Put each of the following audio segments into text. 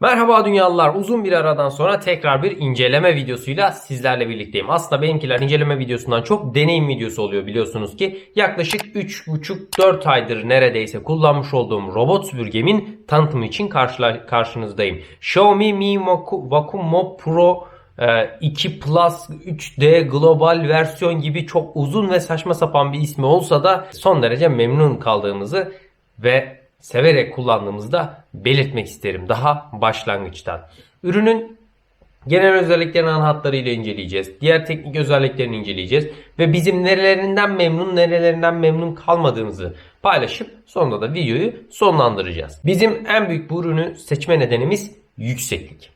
Merhaba dünyalılar. Uzun bir aradan sonra tekrar bir inceleme videosuyla sizlerle birlikteyim. Aslında benimkiler inceleme videosundan çok deneyim videosu oluyor biliyorsunuz ki. Yaklaşık 3,5-4 aydır neredeyse kullanmış olduğum robot süpürgemin tanıtımı için karşınızdayım. Xiaomi Mi Vacu- Vacuum Pro e, 2 Plus 3D Global versiyon gibi çok uzun ve saçma sapan bir ismi olsa da son derece memnun kaldığımızı ve severek kullandığımızı da belirtmek isterim daha başlangıçtan. Ürünün genel özelliklerini ana hatlarıyla inceleyeceğiz. Diğer teknik özelliklerini inceleyeceğiz. Ve bizim nerelerinden memnun, nerelerinden memnun kalmadığımızı paylaşıp sonunda da videoyu sonlandıracağız. Bizim en büyük bu ürünü seçme nedenimiz yükseklik.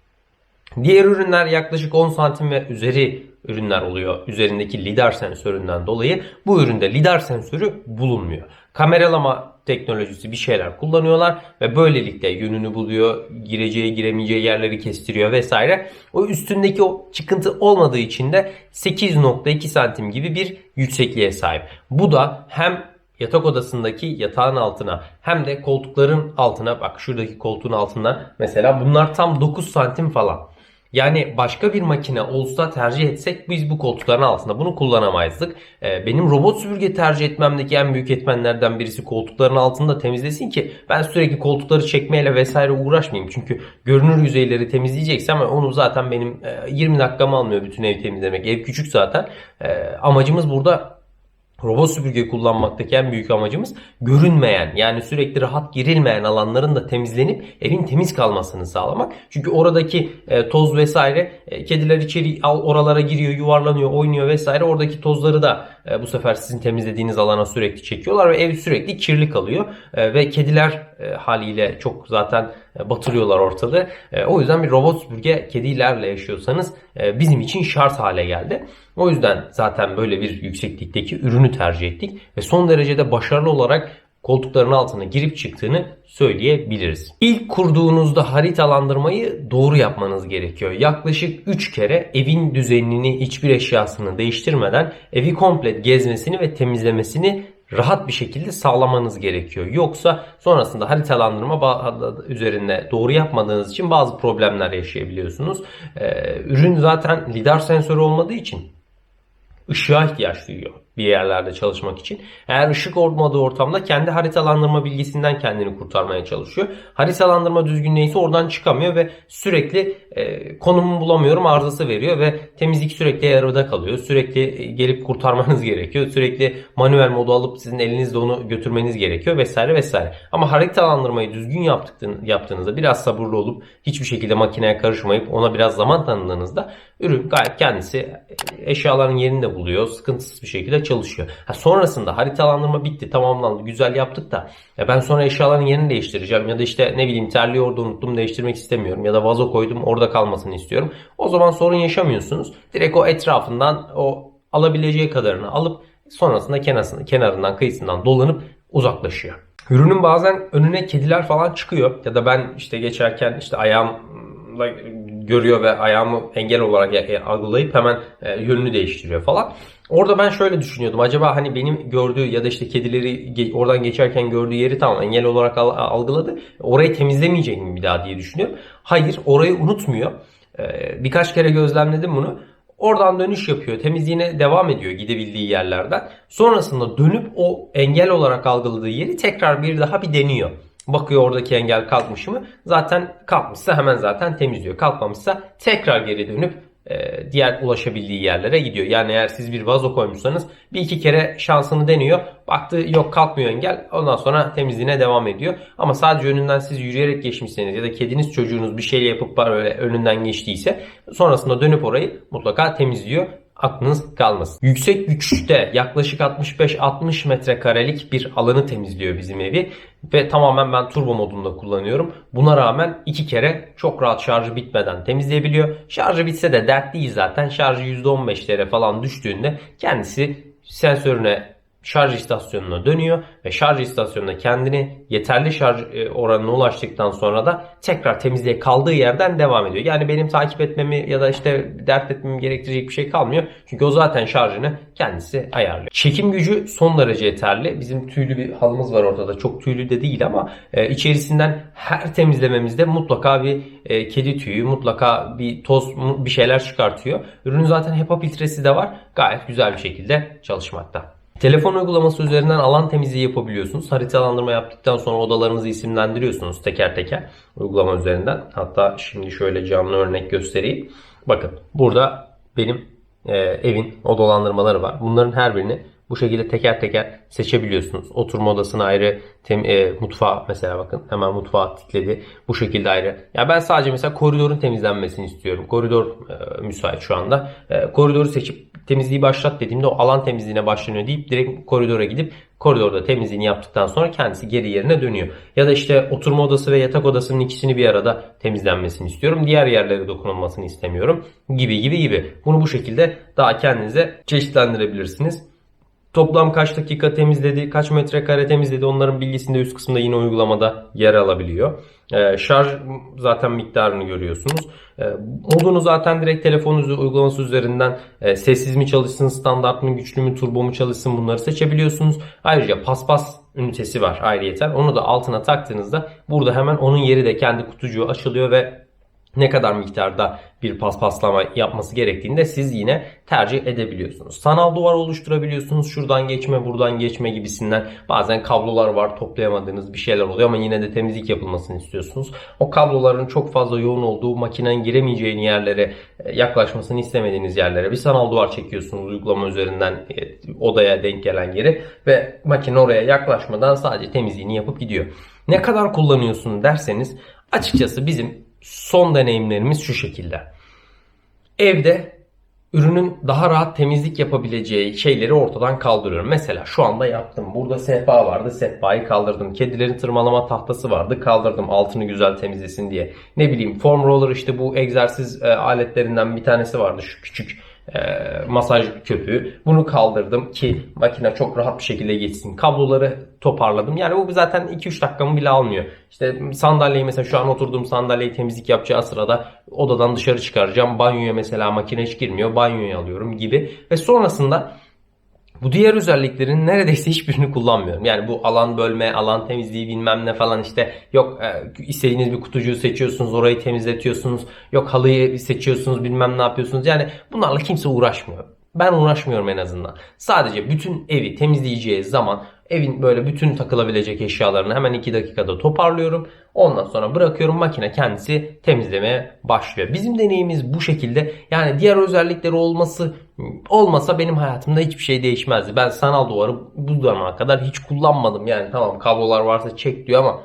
Diğer ürünler yaklaşık 10 santim ve üzeri ürünler oluyor. Üzerindeki lidar sensöründen dolayı bu üründe lidar sensörü bulunmuyor. Kameralama teknolojisi bir şeyler kullanıyorlar ve böylelikle yönünü buluyor, gireceği giremeyeceği yerleri kestiriyor vesaire. O üstündeki o çıkıntı olmadığı için de 8.2 santim gibi bir yüksekliğe sahip. Bu da hem yatak odasındaki yatağın altına hem de koltukların altına bak şuradaki koltuğun altından mesela bunlar tam 9 santim falan. Yani başka bir makine olsa tercih etsek biz bu koltukların altında bunu kullanamayızdık. Ee, benim robot süpürge tercih etmemdeki en büyük etmenlerden birisi koltukların altında temizlesin ki ben sürekli koltukları çekmeyle vesaire uğraşmayayım. Çünkü görünür yüzeyleri temizleyeceksem onu zaten benim e, 20 dakikamı almıyor bütün ev temizlemek. Ev küçük zaten. E, amacımız burada Robot süpürge kullanmaktaki en büyük amacımız görünmeyen yani sürekli rahat girilmeyen alanların da temizlenip evin temiz kalmasını sağlamak. Çünkü oradaki e, toz vesaire kediler içeri al oralara giriyor, yuvarlanıyor, oynuyor vesaire. Oradaki tozları da e, bu sefer sizin temizlediğiniz alana sürekli çekiyorlar ve ev sürekli kirli kalıyor. E, ve kediler e, haliyle çok zaten e, batırıyorlar. E, o yüzden bir robot süpürge kedilerle yaşıyorsanız e, bizim için şart hale geldi. O yüzden zaten böyle bir yükseklikteki ürünü tercih ettik ve son derecede başarılı olarak koltukların altına girip çıktığını söyleyebiliriz. İlk kurduğunuzda haritalandırmayı doğru yapmanız gerekiyor. Yaklaşık 3 kere evin düzenini, hiçbir eşyasını değiştirmeden evi komple gezmesini ve temizlemesini rahat bir şekilde sağlamanız gerekiyor. Yoksa sonrasında haritalandırma üzerinde doğru yapmadığınız için bazı problemler yaşayabiliyorsunuz. Ee, ürün zaten lidar sensörü olmadığı için ışığa ihtiyaç duyuyor bir yerlerde çalışmak için. Eğer ışık olmadığı ortamda kendi haritalandırma bilgisinden kendini kurtarmaya çalışıyor. Haritalandırma düzgün neyse oradan çıkamıyor ve sürekli e, konumumu bulamıyorum arızası veriyor ve temizlik sürekli yarıda kalıyor. Sürekli e, gelip kurtarmanız gerekiyor. Sürekli manuel modu alıp sizin elinizle onu götürmeniz gerekiyor vesaire vesaire. Ama haritalandırmayı düzgün yaptığınızda biraz sabırlı olup hiçbir şekilde makineye karışmayıp ona biraz zaman tanıdığınızda ürün gayet kendisi e, eşyaların yerini de buluyor. Sıkıntısız bir şekilde çalışıyor. Ha, sonrasında haritalandırma bitti tamamlandı güzel yaptık da ya ben sonra eşyaların yerini değiştireceğim ya da işte ne bileyim terliği orada unuttum değiştirmek istemiyorum ya da vazo koydum orada kalmasını istiyorum. O zaman sorun yaşamıyorsunuz. Direkt o etrafından o alabileceği kadarını alıp sonrasında kenarından, kenarından kıyısından dolanıp uzaklaşıyor. Ürünün bazen önüne kediler falan çıkıyor ya da ben işte geçerken işte ayağımla görüyor ve ayağımı engel olarak e- e- algılayıp hemen e, yönünü değiştiriyor falan. Orada ben şöyle düşünüyordum. Acaba hani benim gördüğü ya da işte kedileri oradan geçerken gördüğü yeri tamam engel olarak al- algıladı. Orayı temizlemeyecek mi bir daha diye düşünüyorum. Hayır orayı unutmuyor. Ee, birkaç kere gözlemledim bunu. Oradan dönüş yapıyor. Temizliğine devam ediyor gidebildiği yerlerden. Sonrasında dönüp o engel olarak algıladığı yeri tekrar bir daha bir deniyor. Bakıyor oradaki engel kalkmış mı? Zaten kalkmışsa hemen zaten temizliyor. Kalkmamışsa tekrar geri dönüp e, diğer ulaşabildiği yerlere gidiyor. Yani eğer siz bir vazo koymuşsanız bir iki kere şansını deniyor. Baktı yok kalkmıyor engel. Ondan sonra temizliğine devam ediyor. Ama sadece önünden siz yürüyerek geçmişseniz ya da kediniz çocuğunuz bir şey yapıp böyle önünden geçtiyse sonrasında dönüp orayı mutlaka temizliyor. Aklınız kalmasın. Yüksek güçte yaklaşık 65-60 metrekarelik bir alanı temizliyor bizim evi. Ve tamamen ben turbo modunda kullanıyorum. Buna rağmen iki kere çok rahat şarjı bitmeden temizleyebiliyor. Şarjı bitse de dert değil zaten. Şarjı %15'lere falan düştüğünde kendisi sensörüne şarj istasyonuna dönüyor ve şarj istasyonunda kendini yeterli şarj e, oranına ulaştıktan sonra da tekrar temizliğe kaldığı yerden devam ediyor. Yani benim takip etmemi ya da işte dert etmemi gerektirecek bir şey kalmıyor. Çünkü o zaten şarjını kendisi ayarlıyor. Çekim gücü son derece yeterli. Bizim tüylü bir halımız var ortada. Çok tüylü de değil ama e, içerisinden her temizlememizde mutlaka bir e, kedi tüyü, mutlaka bir toz bir şeyler çıkartıyor. Ürünün zaten HEPA filtresi de var. Gayet güzel bir şekilde çalışmakta. Telefon uygulaması üzerinden alan temizliği yapabiliyorsunuz. Haritalandırma yaptıktan sonra odalarınızı isimlendiriyorsunuz teker teker uygulama üzerinden. Hatta şimdi şöyle canlı örnek göstereyim. Bakın burada benim e, evin odalandırmaları var. Bunların her birini bu şekilde teker teker seçebiliyorsunuz. Oturma odasına ayrı, tem, e, mutfağa mesela bakın hemen mutfağa tıkladı. Bu şekilde ayrı. Ya ben sadece mesela koridorun temizlenmesini istiyorum. Koridor e, müsait şu anda. E, koridoru seçip temizliği başlat dediğimde o alan temizliğine başlanıyor deyip direkt koridora gidip koridorda temizliğini yaptıktan sonra kendisi geri yerine dönüyor. Ya da işte oturma odası ve yatak odasının ikisini bir arada temizlenmesini istiyorum. Diğer yerlere dokunulmasını istemiyorum. Gibi gibi gibi. Bunu bu şekilde daha kendinize çeşitlendirebilirsiniz. Toplam kaç dakika temizledi, kaç metrekare temizledi onların bilgisinde üst kısımda yine uygulamada yer alabiliyor. Ee, şarj zaten miktarını görüyorsunuz. Ee, modunu zaten direkt telefonunuz uygulaması üzerinden e, sessiz mi çalışsın, standart mı, güçlü mü, turbo mu çalışsın bunları seçebiliyorsunuz. Ayrıca paspas ünitesi var ayrıyeten. Onu da altına taktığınızda burada hemen onun yeri de kendi kutucuğu açılıyor ve ne kadar miktarda bir paspaslama yapması gerektiğinde siz yine tercih edebiliyorsunuz. Sanal duvar oluşturabiliyorsunuz. Şuradan geçme, buradan geçme gibisinden. Bazen kablolar var, toplayamadığınız bir şeyler oluyor ama yine de temizlik yapılmasını istiyorsunuz. O kabloların çok fazla yoğun olduğu, makinenin giremeyeceğini yerlere, e, yaklaşmasını istemediğiniz yerlere bir sanal duvar çekiyorsunuz uygulama üzerinden e, odaya denk gelen yeri ve makine oraya yaklaşmadan sadece temizliğini yapıp gidiyor. Ne kadar kullanıyorsun derseniz açıkçası bizim son deneyimlerimiz şu şekilde. Evde ürünün daha rahat temizlik yapabileceği şeyleri ortadan kaldırıyorum. Mesela şu anda yaptım. Burada sehpa vardı. Sehpayı kaldırdım. Kedilerin tırmalama tahtası vardı. Kaldırdım altını güzel temizlesin diye. Ne bileyim foam roller işte bu egzersiz e, aletlerinden bir tanesi vardı. Şu küçük masaj köpüğü. Bunu kaldırdım ki makine çok rahat bir şekilde geçsin. Kabloları toparladım. Yani bu zaten 2-3 dakikamı bile almıyor. İşte sandalyeyi mesela şu an oturduğum sandalyeyi temizlik yapacağı sırada odadan dışarı çıkaracağım. Banyoya mesela makine hiç girmiyor. Banyoya alıyorum gibi. Ve sonrasında bu diğer özelliklerin neredeyse hiçbirini kullanmıyorum. Yani bu alan bölme, alan temizliği bilmem ne falan işte yok e, istediğiniz bir kutucuğu seçiyorsunuz, orayı temizletiyorsunuz. Yok halıyı seçiyorsunuz, bilmem ne yapıyorsunuz. Yani bunlarla kimse uğraşmıyor. Ben uğraşmıyorum en azından. Sadece bütün evi temizleyeceği zaman evin böyle bütün takılabilecek eşyalarını hemen 2 dakikada toparlıyorum. Ondan sonra bırakıyorum makine kendisi temizlemeye başlıyor. Bizim deneyimimiz bu şekilde. Yani diğer özellikleri olması olmasa benim hayatımda hiçbir şey değişmezdi. Ben sanal duvarı bu zamana kadar hiç kullanmadım. Yani tamam kablolar varsa çek diyor ama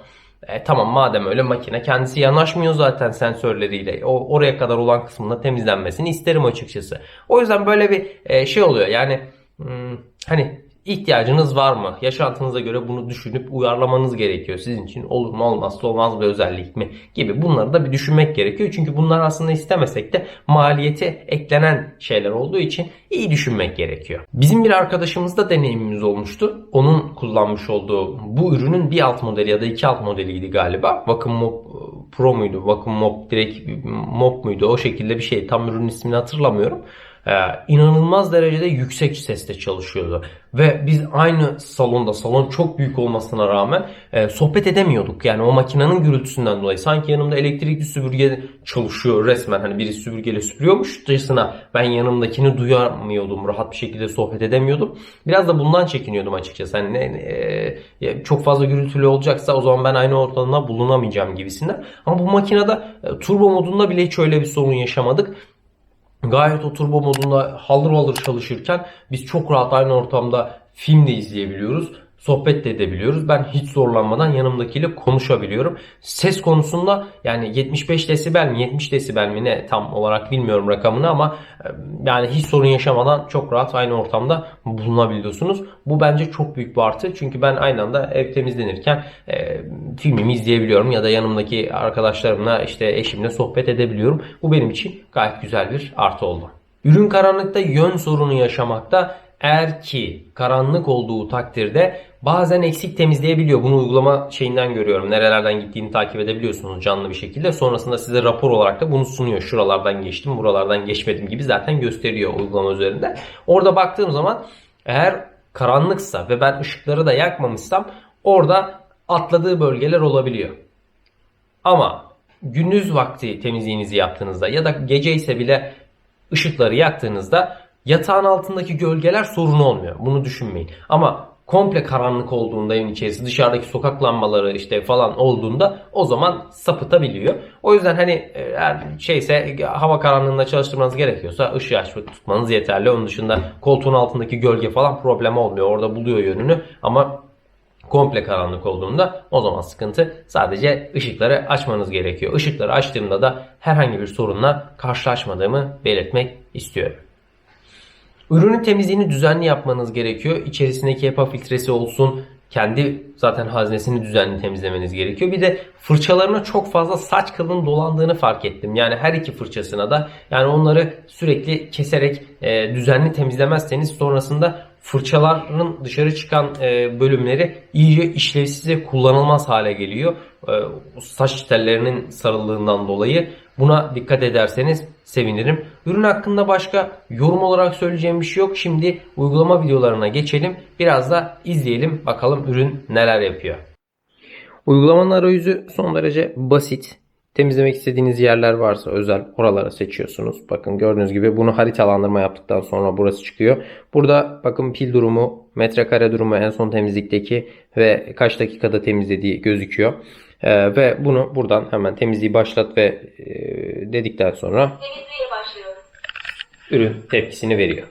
e, tamam madem öyle makine kendisi yanaşmıyor zaten sensörleriyle. O oraya kadar olan kısmında temizlenmesini isterim açıkçası. O yüzden böyle bir e, şey oluyor. Yani hmm, hani ihtiyacınız var mı? Yaşantınıza göre bunu düşünüp uyarlamanız gerekiyor. Sizin için olur mu olmazsa olmaz bir özellik mi gibi bunları da bir düşünmek gerekiyor. Çünkü bunlar aslında istemesek de maliyeti eklenen şeyler olduğu için iyi düşünmek gerekiyor. Bizim bir arkadaşımızda deneyimimiz olmuştu. Onun kullanmış olduğu bu ürünün bir alt modeli ya da iki alt modeliydi galiba. Vacuum Mop Pro muydu? Vacuum Mop direkt Mop muydu? O şekilde bir şey. Tam ürünün ismini hatırlamıyorum. Ee, inanılmaz derecede yüksek sesle çalışıyordu. Ve biz aynı salonda, salon çok büyük olmasına rağmen e, sohbet edemiyorduk. Yani o makinenin gürültüsünden dolayı. Sanki yanımda elektrikli süpürge çalışıyor resmen. Hani biri süpürgeyle süpürüyormuşçasına ben yanımdakini duyamıyordum. Rahat bir şekilde sohbet edemiyordum. Biraz da bundan çekiniyordum açıkçası. Hani e, çok fazla gürültülü olacaksa o zaman ben aynı ortamda bulunamayacağım gibisinden. Ama bu makinede e, turbo modunda bile hiç öyle bir sorun yaşamadık. Gayet o modunda halır halır çalışırken biz çok rahat aynı ortamda film de izleyebiliyoruz. Sohbet de edebiliyoruz. Ben hiç zorlanmadan yanımdakiyle konuşabiliyorum. Ses konusunda yani 75 desibel mi 70 desibel mi ne tam olarak bilmiyorum rakamını ama e, yani hiç sorun yaşamadan çok rahat aynı ortamda bulunabiliyorsunuz. Bu bence çok büyük bir artı. Çünkü ben aynı anda ev temizlenirken e, filmimi izleyebiliyorum ya da yanımdaki arkadaşlarımla işte eşimle sohbet edebiliyorum. Bu benim için gayet güzel bir artı oldu. Ürün karanlıkta yön sorunu yaşamakta eğer ki karanlık olduğu takdirde bazen eksik temizleyebiliyor. Bunu uygulama şeyinden görüyorum. Nerelerden gittiğini takip edebiliyorsunuz canlı bir şekilde. Sonrasında size rapor olarak da bunu sunuyor. Şuralardan geçtim, buralardan geçmedim gibi zaten gösteriyor uygulama üzerinde. Orada baktığım zaman eğer karanlıksa ve ben ışıkları da yakmamışsam orada atladığı bölgeler olabiliyor. Ama gündüz vakti temizliğinizi yaptığınızda ya da gece ise bile ışıkları yaktığınızda yatağın altındaki gölgeler sorun olmuyor. Bunu düşünmeyin. Ama komple karanlık olduğunda evin içerisi dışarıdaki sokak lambaları işte falan olduğunda o zaman sapıtabiliyor. O yüzden hani e, şeyse hava karanlığında çalıştırmanız gerekiyorsa ışığı açıp tutmanız yeterli. Onun dışında koltuğun altındaki gölge falan problem olmuyor. Orada buluyor yönünü ama komple karanlık olduğunda o zaman sıkıntı sadece ışıkları açmanız gerekiyor. Işıkları açtığımda da herhangi bir sorunla karşılaşmadığımı belirtmek istiyorum. Ürünün temizliğini düzenli yapmanız gerekiyor. İçerisindeki HEPA filtresi olsun, kendi zaten haznesini düzenli temizlemeniz gerekiyor. Bir de fırçalarına çok fazla saç kılının dolandığını fark ettim. Yani her iki fırçasına da yani onları sürekli keserek e, düzenli temizlemezseniz sonrasında fırçaların dışarı çıkan e, bölümleri iyice işlevsiz ve kullanılmaz hale geliyor. E, saç tellerinin sarıldığından dolayı buna dikkat ederseniz sevinirim. Ürün hakkında başka yorum olarak söyleyeceğim bir şey yok. Şimdi uygulama videolarına geçelim. Biraz da izleyelim bakalım ürün neler yapıyor. Uygulamanın arayüzü son derece basit. Temizlemek istediğiniz yerler varsa özel oralara seçiyorsunuz. Bakın gördüğünüz gibi bunu haritalandırma yaptıktan sonra burası çıkıyor. Burada bakın pil durumu, metrekare durumu en son temizlikteki ve kaç dakikada temizlediği gözüküyor. Ee, ve bunu buradan hemen temizliği başlat ve e, dedikten sonra ürün tepkisini veriyor.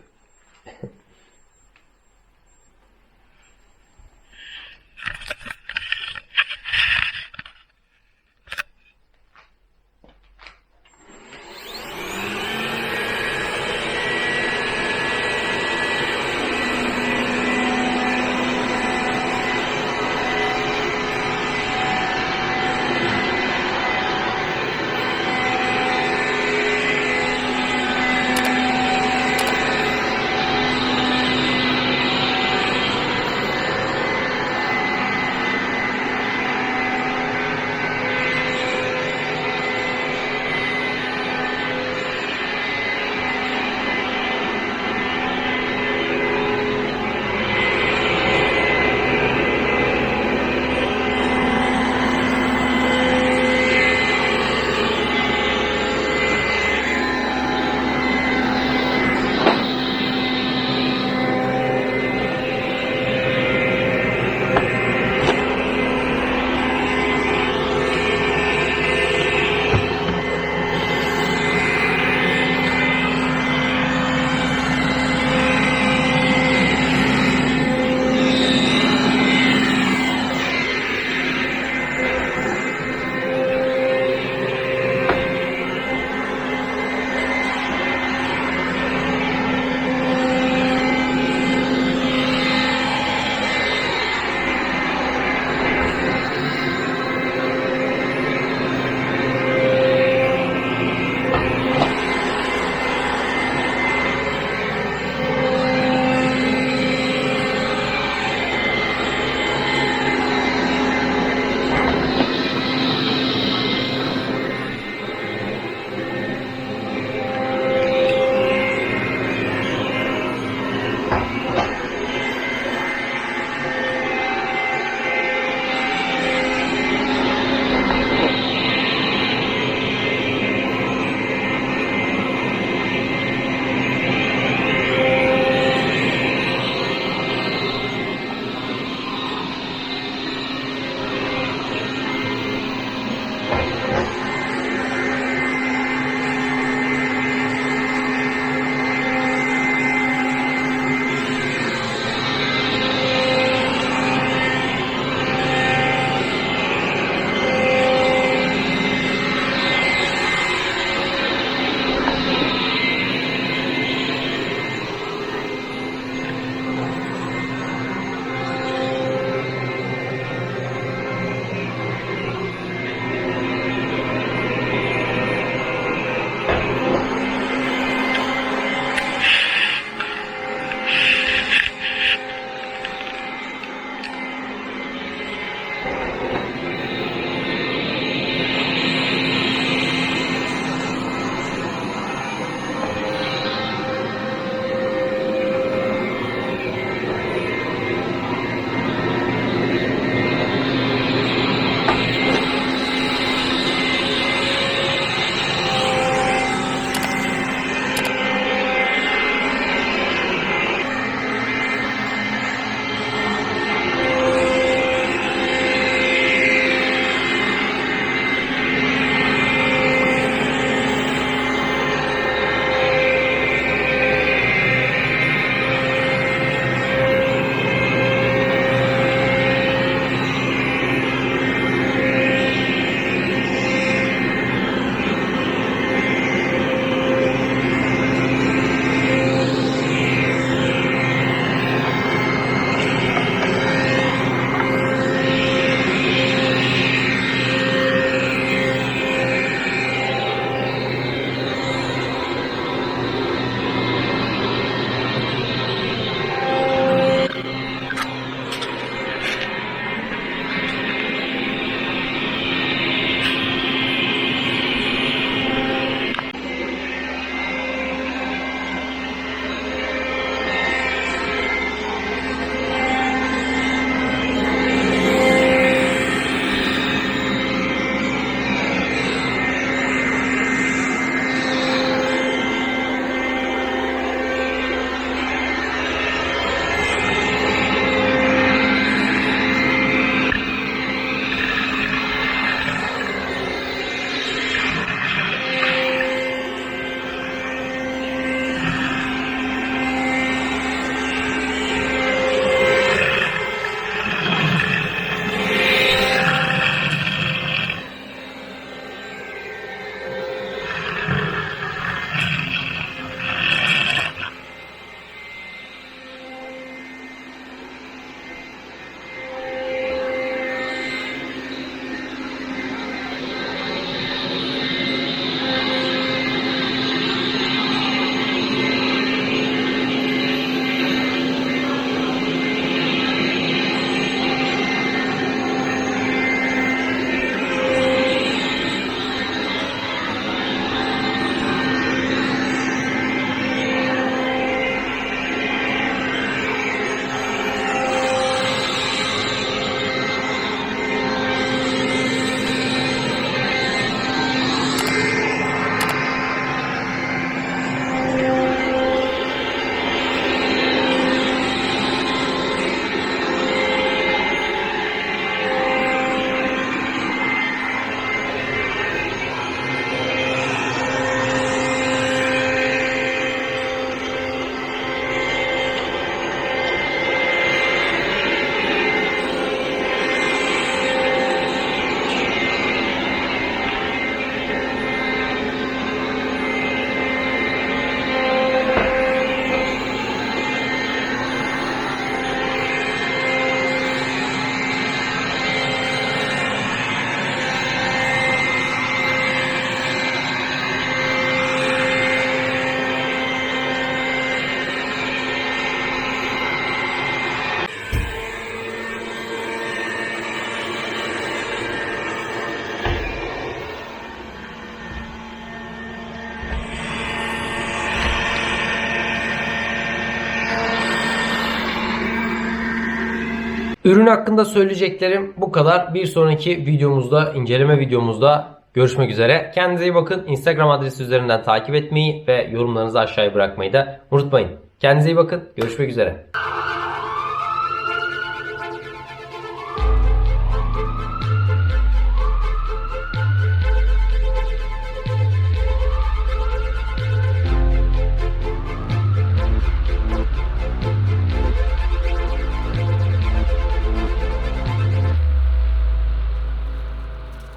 Ürün hakkında söyleyeceklerim bu kadar. Bir sonraki videomuzda, inceleme videomuzda görüşmek üzere. Kendinize iyi bakın. Instagram adresi üzerinden takip etmeyi ve yorumlarınızı aşağıya bırakmayı da unutmayın. Kendinize iyi bakın. Görüşmek üzere.